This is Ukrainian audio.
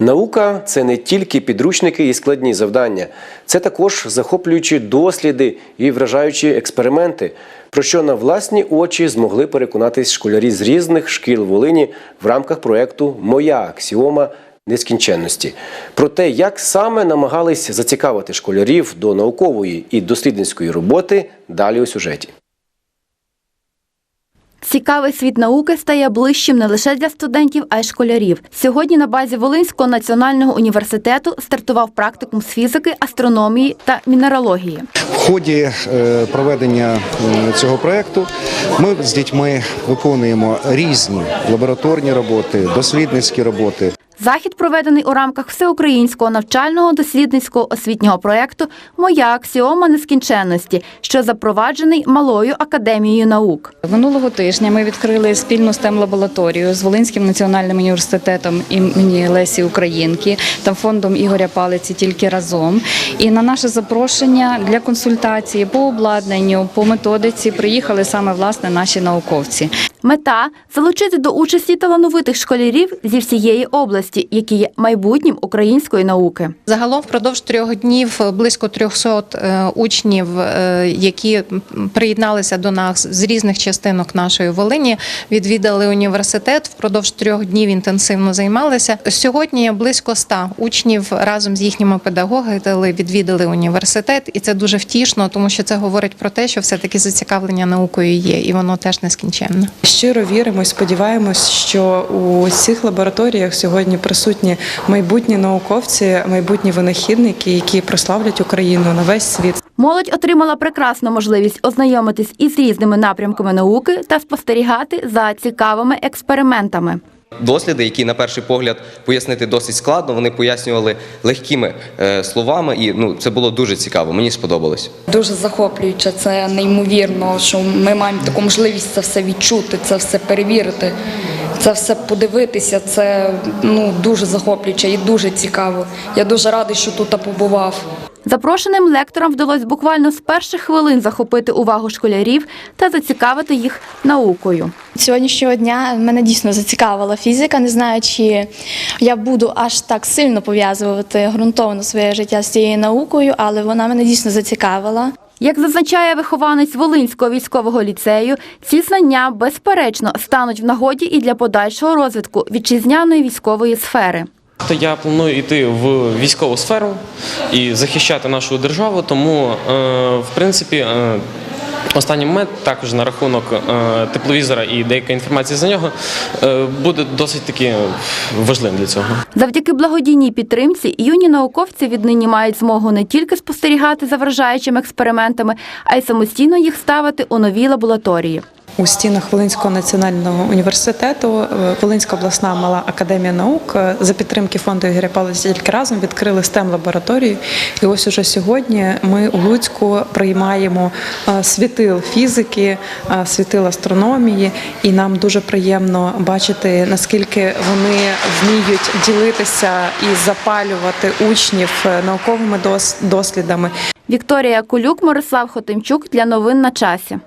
Наука це не тільки підручники і складні завдання, це також захоплюючі досліди і вражаючі експерименти, про що на власні очі змогли переконатись школярі з різних шкіл Волині в рамках проєкту Моя аксіома нескінченності. Про те, як саме намагались зацікавити школярів до наукової і дослідницької роботи, далі у сюжеті. Цікавий світ науки стає ближчим не лише для студентів, а й школярів. Сьогодні на базі Волинського національного університету стартував практикум з фізики, астрономії та мінералогії. В ході е, проведення цього проєкту ми з дітьми виконуємо різні лабораторні роботи, дослідницькі роботи. Захід проведений у рамках всеукраїнського навчального дослідницького освітнього проєкту Моя аксіома нескінченності, що запроваджений малою академією наук. Минулого тижня ми відкрили спільну stem лабораторію з Волинським національним університетом імені Лесі Українки та фондом Ігоря Палиці тільки разом. І на наше запрошення для консультації по обладнанню, по методиці приїхали саме власне наші науковці. Мета залучити до участі талановитих школярів зі всієї області, які є майбутнім української науки. Загалом впродовж трьох днів близько 300 е, учнів, е, які приєдналися до нас з різних частинок нашої Волині, відвідали університет. Впродовж трьох днів інтенсивно займалися. Сьогодні близько 100 учнів разом з їхніми педагогами відвідали університет, і це дуже втішно, тому що це говорить про те, що все таки зацікавлення наукою є, і воно теж нескінченне. Щиро віримо і сподіваємось, що у цих лабораторіях сьогодні присутні майбутні науковці, майбутні винахідники, які прославлять Україну на весь світ. Молодь отримала прекрасну можливість ознайомитись із різними напрямками науки та спостерігати за цікавими експериментами. Досліди, які на перший погляд пояснити досить складно, вони пояснювали легкими е, словами, і ну це було дуже цікаво. Мені сподобалось. Дуже захоплююче, це неймовірно, що ми маємо таку можливість це все відчути, це все перевірити, це все подивитися. Це ну дуже захоплююче і дуже цікаво. Я дуже радий, що тут побував. Запрошеним лекторам вдалося буквально з перших хвилин захопити увагу школярів та зацікавити їх наукою. Сьогоднішнього дня мене дійсно зацікавила фізика. Не знаю, чи я буду аж так сильно пов'язувати ґрунтовно своє життя з цією наукою, але вона мене дійсно зацікавила. Як зазначає вихованець Волинського військового ліцею, ці знання безперечно стануть в нагоді і для подальшого розвитку вітчизняної військової сфери. То я планую йти в військову сферу і захищати нашу державу, тому е, в принципі. Останній момент також на рахунок е, тепловізора і деяка інформація за нього е, буде досить таки важливим для цього. Завдяки благодійній підтримці юні науковці віднині мають змогу не тільки спостерігати за вражаючими експериментами, а й самостійно їх ставити у новій лабораторії. У стінах Волинського національного університету е, Волинська обласна мала академія наук е, за підтримки фонду Ігоря Павловича тільки разом відкрили stem лабораторію. І ось уже сьогодні ми у Луцьку приймаємо е, світил фізики, світил астрономії, і нам дуже приємно бачити наскільки вони вміють ділитися і запалювати учнів науковими дослідами. Вікторія Кулюк, Мирослав Хотимчук для новин на часі.